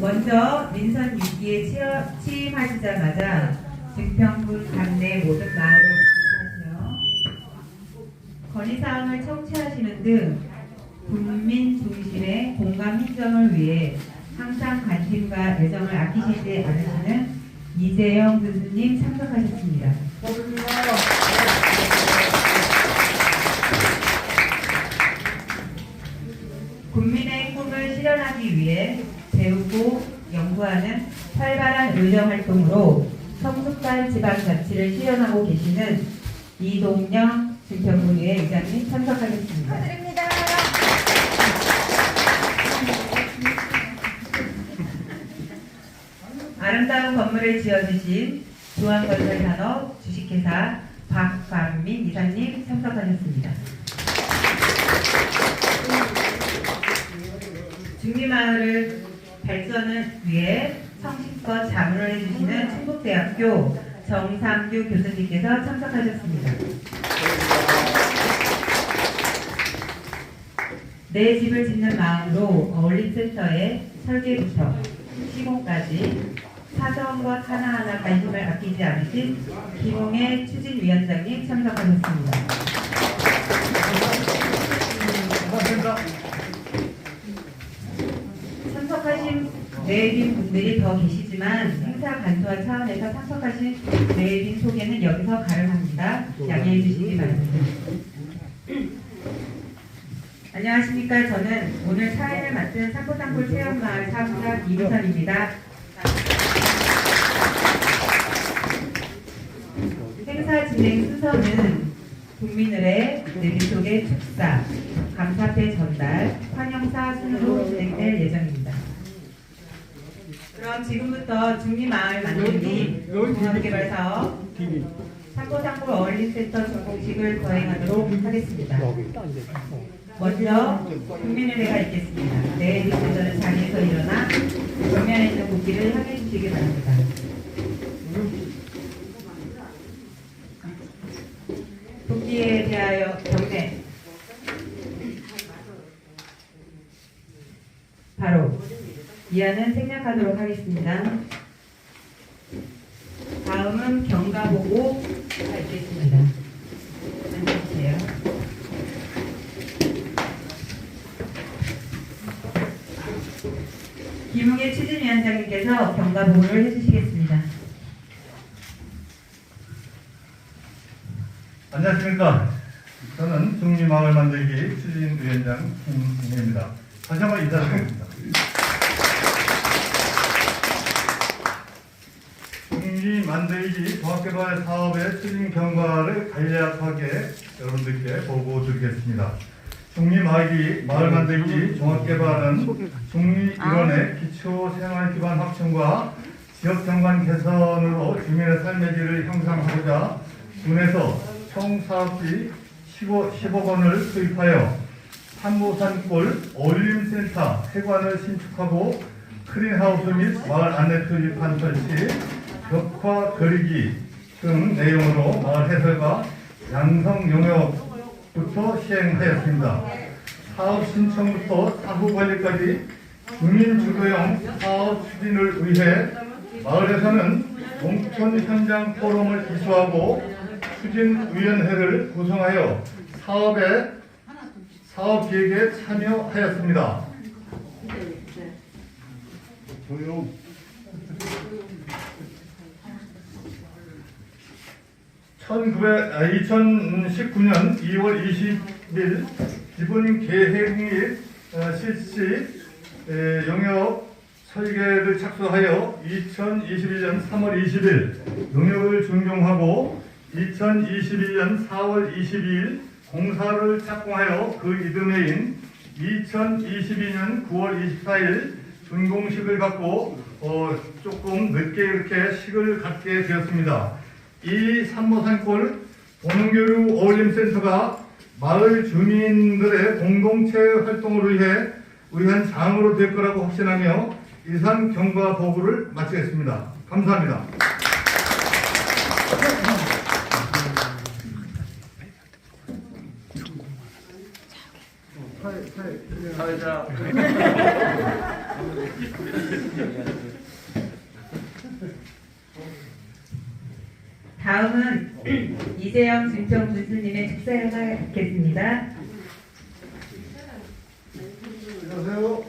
먼저 민선 6기에 취업- 취임하시자마자 증평군 관내 모든 마을을 방문하시며 건의사항을 청취하시는 등 국민 중심의 공감 행정을 위해 항상 관심과 애정을 아끼시지 않으시는 이재영 교수님 참석하셨습니다. 국민의 꿈을 실현하기 위해 배우고 연구하는 활발한 의정 활동으로 성숙한 지방자치를 실현하고 계시는 이동영 증평군의회 의장님 참석하겠습니다. 축하드립니다. 아름다운 건물을 지어주신 중앙건설산업 주식회사 박광민 이사님 참석하셨습니다. 중리마을을 발전을 위해 성심껏 자문을 해주시는 충북대학교 정상규 교수님께서 참석하셨습니다. 내 집을 짓는 마음으로 어울림센터의 설계부터 시공까지 사정것 하나하나 관심을 아끼지 않으신 김홍애 추진위원장님 참석하셨습니다. 참석하 신 내빈 분들이 더 계시지만 행사 간소화 차원에서 참석하신 내빈 소개는 여기서 가름합니다. 양해해 주시기 바랍니다. 안녕하십니까. 저는 오늘 사회를 맡은 산보산골 체험마을 사무사 이부선입니다. 행사 진행 순서는 국민을의 내비 속의 축사, 감사패 전달, 환영사 순으로 진행될 예정입니다. 그럼 지금부터 중리마을 만들기 공원개발사업 산보산골 어울림센터 준공식을 거행하도록 하겠습니다. 먼저 국민의회가 있겠습니다. 네, 리스저는 자리에서 일어나 정면에 있는 국기를 향해 주시기 바랍니다. 국기에 대하여 경례. 바로 이하는 생략하도록 하겠습니다. 다음은 경가보고가 있겠습니다. 앉으세요. 김웅의 추진위원장님께서 경과 보고를 해주시겠습니다. 안녕하십니까. 저는 중리마을 만들기 추진위원장 김웅입니다. 다시 한번 인사드리겠습니다. 중리 만들기 종합개발 사업의 추진 경과를 간략하게 여러분들께 보고 드리겠습니다. 중리마을기 마을 만들기 종합개발은 중리 일원의 기초 생활 기반 확충과 지역 경관 개선으로 주민의 삶의 질을 향상하고자 군에서 총 사업비 15, 10억 원을 투입하여 산보산골 어울림센터 세관을 신축하고 크린하우스 및 마을 안내 표지판 설치, 벽화 그리기 등 내용으로 마을 해설과 양성 용역부터 시행하였습니다. 사업 신청부터 사후 관리까지 주민 주도형 사업 추진을 위해 마을에서는 농촌 현장 포럼을 기수하고 추진위원회를 구성하여 사업에 사업 기획에 참여하였습니다. 조용. 1900, 아, 2019년 2월 20일 기본 계획 및 어, 실시 에, 영역 설계를 착수하여 2021년 3월 20일 용역을 준공하고 2021년 4월 22일 공사를 착공하여 그 이듬해인 2022년 9월 24일 준공식을 갖고 어, 조금 늦게 이렇게 식을 갖게 되었습니다. 이 산모산골 보능교류 어울림센터가 마을 주민들의 공동체 활동을 위해 의한 장으로 될 거라고 확신하며 이상 경과 보고를 마치겠습니다. 감사합니다. 사회자 다음은 이재영 증평 군수님의 축사를 하겠습니다. 안녕하세요.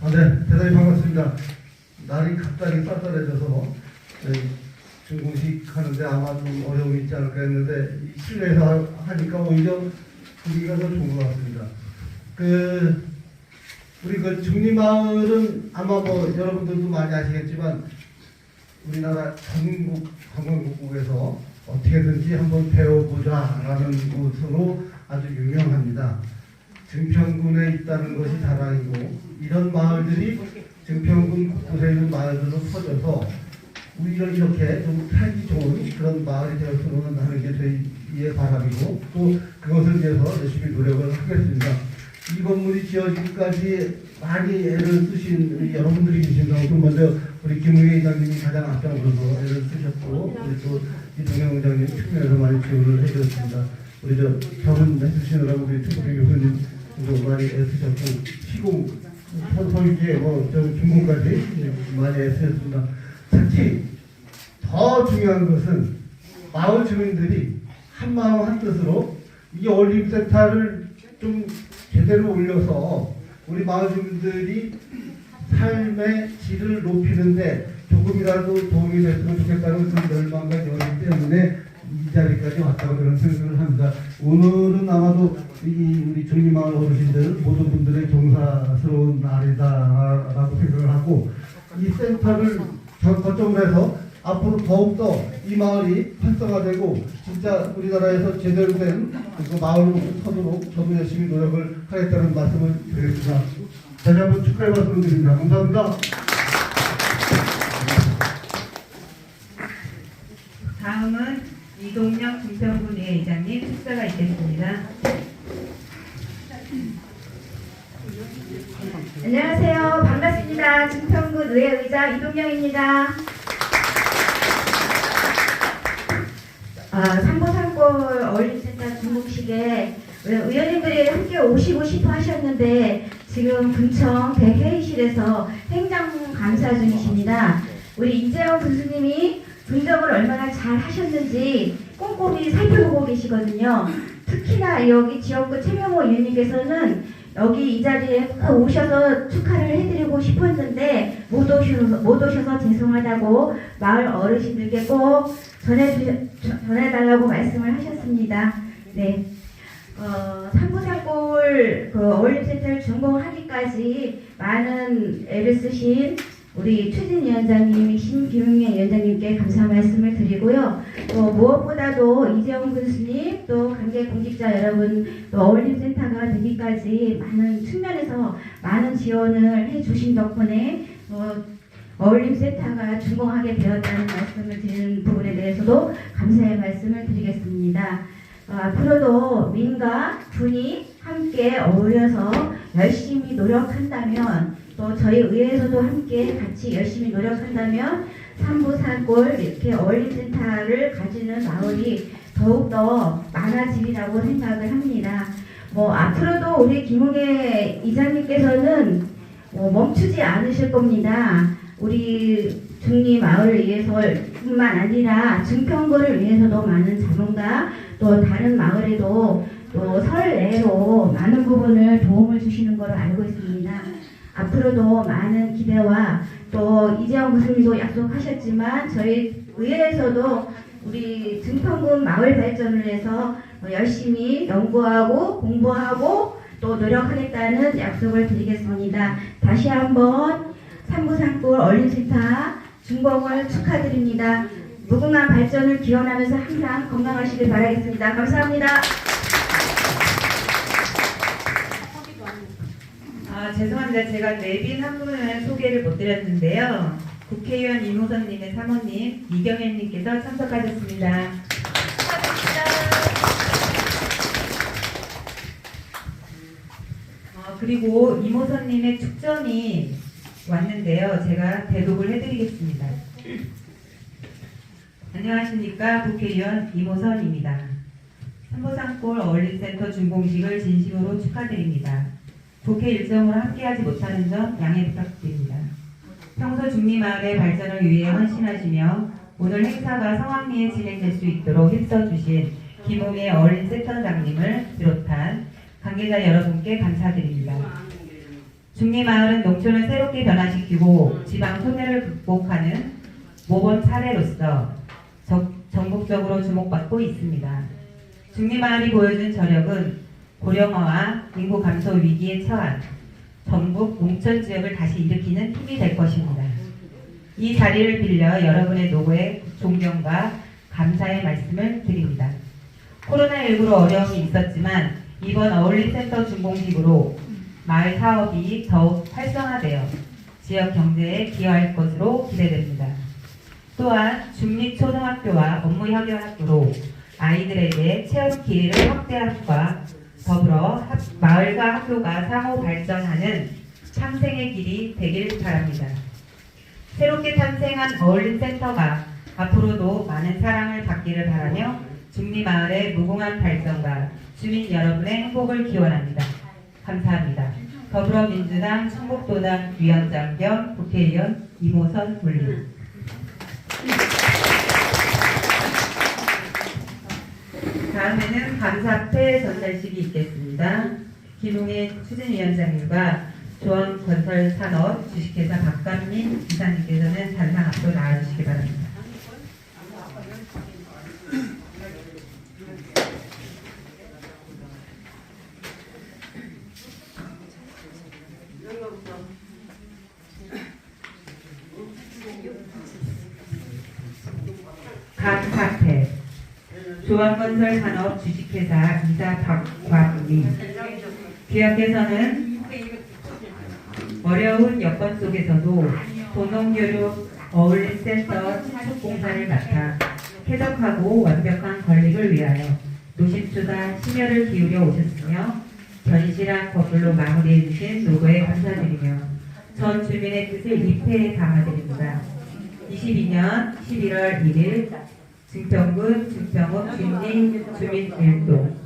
아, 네, 대단히 반갑습니다. 날이 갑자기 쌀쌀해져서 저희 준공식 하는데 아마 좀 어려움이 있지 않을까 했는데 이 실내에서 하- 하니까 오히려 분위기가 더 좋은 것 같습니다. 그 우리 그 중리마을은 아마 뭐 여러분들도 많이 아시겠지만 우리나라 전국 관광국에서 어떻게든지 한번 배워보자라는 곳으로 아주 유명합니다. 증평군에 있다는 것이 자랑이고 이런 마을들이 증평군 곳곳에 있는 마을들로 퍼져서 우리가 이렇게 좀 살기 좋은 그런 마을이 되었으면 하는 게 저희의 바람이고 또 그것을 위해서 열심히 노력을 하겠습니다. 이 건물이 지어지기까지 많이 애를 쓰신 여러분들이 계신다고 좀 먼저 우리 김웅희 회장님이 가장 앞장서서 애를 쓰셨고 우리 또 이동영 회장님 측면에서 많이 지원을 해주셨습니다. 우리 저 결혼 해 주시느라고 우리 특별 교수님도 많이 애쓰셨고 시공 설계에 뭐저 준공까지 많이 애쓰셨습니다. 특히 더 중요한 것은 마을 주민들이 한 마음 한 뜻으로 이 어린센터를 좀 제대로 올려서 우리 마을 주민들이 삶의 질을 높이는데 조금이라도 도움이 됐으면 좋겠다는 그런 열망과 열이 때문에 이 자리까지 왔다고 그런 생각을 합니다. 오늘은 아마도 이 우리 중리마을 어르신들 모든 분들의 경사스러운 날이다라고 생각을 하고 이 센터를 저- 거점으로 해서 앞으로 더욱더 이 마을이 활성화되고 진짜 우리나라에서 제대로 된 그 마을로 서도록 저도 열심히 노력을 하겠다는 말씀을 드립니다. 다시 한번 축하의 말씀을 드립니다. 감사합니다. 다음은 이동영 증평군 의장님 축사가 있겠습니다. 안녕하세요. 반갑습니다. 증평군 의회의장 이동영입니다. 아, 상보상골 어린센터 중국식에 의원님들이 함께 오시고 싶어 하셨는데 지금 군청 대회의실에서 행정 감사 중이십니다. 우리 이재영 군수님이 분정을 얼마나 잘 하셨는지 꼼꼼히 살펴보고 계시거든요. 특히나 여기 지역구 최명호 의원님께서는 여기 이 자리에 꼭 오셔서 축하를 해드리고 싶었는데 못 오셔서, 못 오셔서 죄송하다고 마을 어르신들께 꼭 전해 전해달라고 말씀을 하셨습니다. 네. 어, 상부상골 그 어울림센터를 준공하기까지 많은 애를 쓰신 우리 추진 위원장님, 김용민 위원장님께 감사 말씀을 드리고요. 또 무엇보다도 이재용 군수님, 또 관계 공직자 여러분, 또 어울림센터가 되기까지 많은 측면에서 많은 지원을 해주신 덕분에 어, 어울림센터가 준공하게 되었다는 말씀을 드리는 부분에 대해서도 감사의 말씀을 드리겠습니다. 어, 앞으로도 민과 군이 함께 어울려서 열심히 노력한다면 또 저희 의회에서도 함께 같이 열심히 노력한다면 삼부산골 이렇게 어울림센터를 가지는 마을이 더욱더 많아지리라고 생각을 합니다. 뭐 앞으로도 우리 김웅애 이사님께서는 뭐 멈추지 않으실 겁니다. 우리 중리 마을을 위해서뿐만 아니라 증평구를 위해서도 많은 자문과 또 다른 마을에도 또 설레로 많은 부분을 도움을 주시는 걸로 알고 있습니다. 앞으로도 많은 기대와 또 이재영 교수님도 약속하셨지만 저희 의회에서도 우리 증평군 마을 발전을 위해서 열심히 연구하고 공부하고 또 노력하겠다는 약속을 드리겠습니다. 다시 한번 삼부산골 얼린센터 준공을 축하드립니다. 무궁한 발전을 기원하면서 항상 건강하시길 바라겠습니다. 감사합니다. 죄송합니다. 제가 내빈 한 분을 소개를 못 드렸는데요. 국회의원 이모선님의 사모님 이경현님께서 참석하셨습니다. 어, 그리고 이모선님의 축전이 왔는데요. 제가 대독을 해드리겠습니다. 안녕하십니까. 국회의원 이모선입니다. 삼보산골 어울림센터 준공식을 진심으로 축하드립니다. 국회 일정으로 함께하지 못하는 점 양해 부탁드립니다. 평소 중리마을의 발전을 위해 헌신하시며 오늘 행사가 성황리에 진행될 수 있도록 힘써주신 김홍의 어울림센터장님을 비롯한 관계자 여러분께 감사드립니다. 중리마을은 농촌을 새롭게 변화시키고 지방 소멸을 극복하는 모범 사례로서 적- 전국적으로 주목받고 있습니다. 중리마을이 보여준 저력은 고령화와 인구 감소 위기에 처한 전북 농촌 지역을 다시 일으키는 힘이 될 것입니다. 이 자리를 빌려 여러분의 노고에 존경과 감사의 말씀을 드립니다. 코로나19로 어려움이 있었지만 이번 어울림센터 준공식으로 마을 사업이 더욱 활성화되어 지역 경제에 기여할 것으로 기대됩니다. 또한 중립초등학교와 업무협력학교로 아이들에게 체험 기회를 확대함과 더불어 학- 마을과 학교가 상호 발전하는 창생의 길이 되길 바랍니다. 새롭게 탄생한 어울림센터가 앞으로도 많은 사랑을 받기를 바라며 중리마을의 무궁한 발전과 주민 여러분의 행복을 기원합니다. 감사합니다. 더불어민주당 충북도당 위원장 겸 국회의원 이모선 물리 다음에는 감사패 전달식이 있겠습니다. 김웅의 추진위원장님과 조원건설산업 주식회사 박감민 이사님께서는 단상 앞으로 나와주시기 바랍니다. 감사패 조원건설 산업 주식회사 이사 박광민 귀하께서는 어려운 여건 속에서도 도농교육 어울림센터 신축공사를 맡아 쾌적하고 완벽한 건립을 위하여 노심초다 심혈을 기울여 오셨으며 견실한 건물로 마무리해 주신 노고에 감사드리며 전 주민의 뜻을 입회에 담아드립니다. 22년 11월 1일 증평군 증평읍 진리 주민일동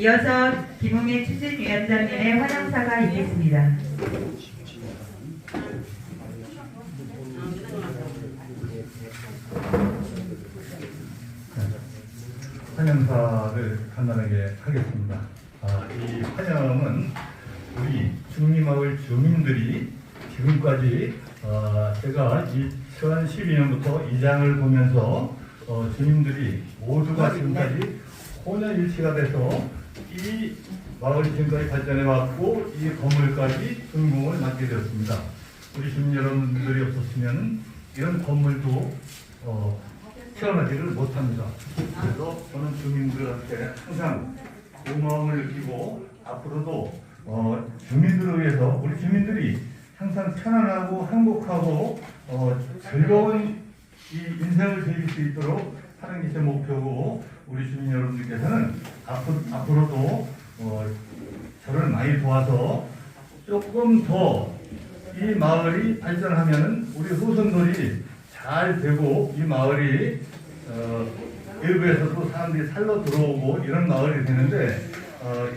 이어서 김웅의 추진위원장님의 환영사가 있겠습니다. 환영사를 간단하게 하겠습니다. 아, 이 환영은 우리 중리마을 주민들이 지금까지 어, 제가 2012년부터 이 장을 보면서 어, 주민들이 모두가 지금까지 혼연일치가 돼서 이 마을이 지금까지 발전해 왔고 이 건물까지 준공을 맡게 되었습니다. 우리 주민 여러분들이 없었으면 이런 건물도 어, 태어나지를 못합니다. 그래서 저는 주민들한테 항상 고마움을 느끼고 앞으로도 어, 주민들을 위해서 우리 주민들이 항상 편안하고 행복하고 어, 즐거운 이 인생을 즐길 수 있도록 하는 게 제 목표고 우리 주민 여러분들께서는 앞으로, 앞으로도 어, 저를 많이 도와서 조금 더 이 마을이 발전하면은 우리 후손들이 잘 되고 이 마을이 어, 일부에서도 사람들이 살러 들어오고 이런 마을이 되는데 어,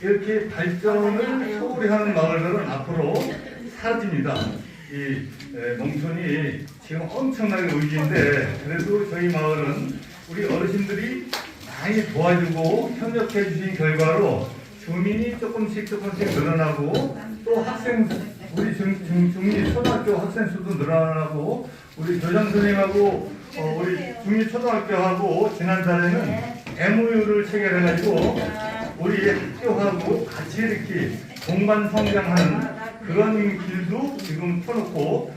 이렇게 발전을 소홀히 하는 마을들은 앞으로 사라집니다. 이 에, 농촌이 지금 엄청나게 위기인데 그래도 저희 마을은 우리 어르신들이 많이 도와주고 협력해 주신 결과로 주민이 조금씩 조금씩 늘어나고 또 학생 우리 중, 중, 중리 초등학교 학생 수도 늘어나고 우리 교장 선생님하고 어, 우리 중리 초등학교하고 지난달에는 MOU를 체결해가지고 우리 학교하고 같이 이렇게 동반 성장하는 그런 길도 지금 터놓고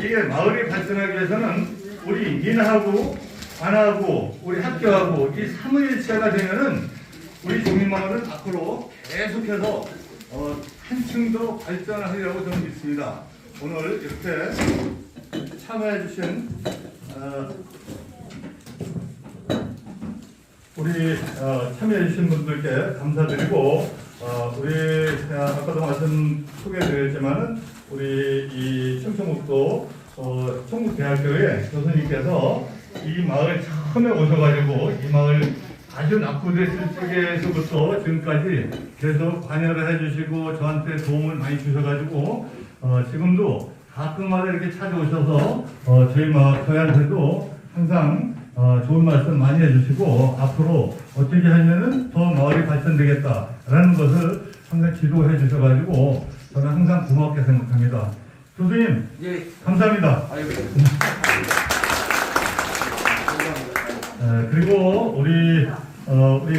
이게 마을이 발전하기 위해서는 우리 민하고 관하고 우리 학교하고 이 삼위일체가 되면은 우리 종민마을은 앞으로 계속해서 어, 한층 더 발전하리라고 저는 믿습니다. 오늘 이렇게 참여해 주신 어, 우리 어, 참여해 주신 분들께 감사드리고 어, 우리 어, 아까도 말씀 소개해드렸지만은 우리 이 충청북도 어, 청북대학교의 교수님께서 이 마을 처음에 오셔가지고 이 마을 아주 낙후됐을 적에서부터 지금까지 계속 관여를 해주시고 저한테 도움을 많이 주셔가지고 어, 지금도 가끔마다 이렇게 찾아오셔서 어, 저희 마을 저희한테도 항상 어, 좋은 말씀 많이 해주시고 앞으로 어떻게 하면은 더 마을이 발전되겠다라는 것을 항상 지도해 주셔가지고 저는 항상 고맙게 생각합니다. 교수님 예. 감사합니다. 아이고. 에, 그리고 우리 어, 우리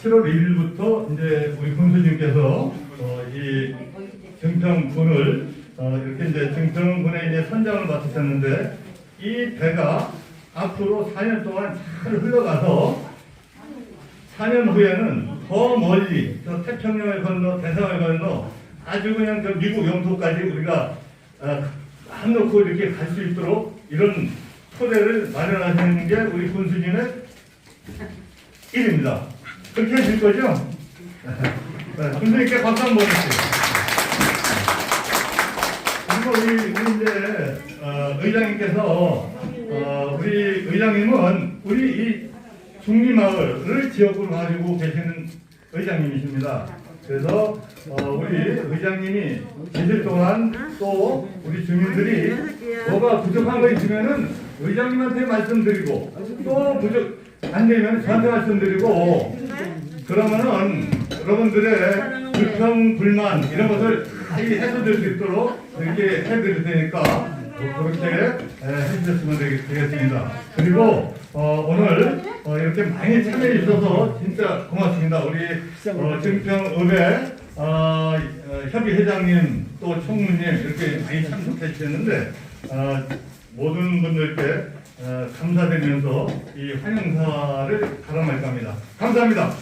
7월 1일부터 이제 우리 군수님께서 어, 이 증평군을 어, 이렇게 이제 증평군에 이제 선장을 맡으셨는데 이 배가 앞으로 4년 동안 잘 흘러가서 4년 후에는 더 멀리 저 태평양을 건너 대상을 건너 아주 그냥 저 미국 영토까지 우리가 어, 한 놓고 이렇게 갈 수 있도록 이런 토대를 마련하시는 게 우리 군수님의 일입니다. 그렇게 해줄 거죠? 네, 군수님께 박수 한번 주세요. 그리고 우리, 우리 이제 어, 의장님께서 어, 우리 의장님은 우리 이 중리마을을 지역으로 가지고 계시는 의장님이십니다. 그래서 어, 우리 의장님이 계실 동안 또 우리 주민들이 뭐가 부족한 거 있으면은 의장님한테 말씀드리고 또 부족 안 되면 저한테 말씀드리고 그러면은 여러분들의 불평 불만 이런 것을 다 해소될 수 있도록 이렇게 해드릴 테니까 뭐 그렇게 에, 해주셨으면 되겠- 되겠습니다. 그리고 어, 오늘 어, 이렇게 많이 참여해 주셔서 진짜 고맙습니다. 우리 어, 증평읍의 어, 어, 협의회장님 또 총무님 이렇게 많이 참석해 주셨는데 어, 모든 분들께 어, 감사드리면서 이 환영사를 가람할까 합니다. 감사합니다.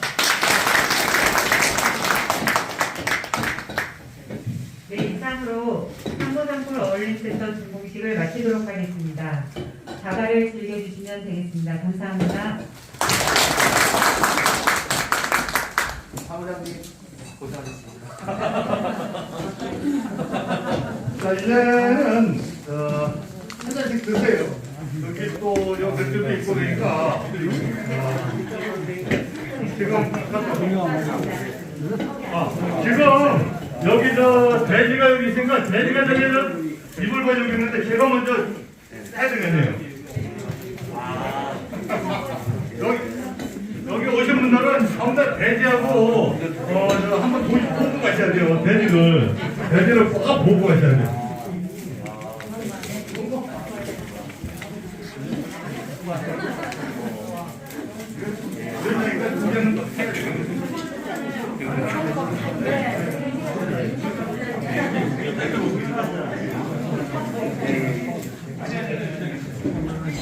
네, 이상으로 상부상풀 어울림센터 준공식을 마치도록 하겠습니다. 자가를 즐겨주시면 되겠습니다. 감사합니다. 사무장님 고생하셨습니다. 자, 이제는 어, 한 잔씩 드세요. 여기 또 여기도 있고 그러니까 어, 지금 아, 지금 여기 저 돼지가 여기 있으니까 돼지가 저기는 입을 벌리고 있는데 제가 먼저 해야 되겠네요. 여기 여기 오신 분들은 전부 다 돼지하고 어, 저 한번 보고 가셔야 돼요. 돼지를 돼지를 꼭 보고 가셔야 돼요.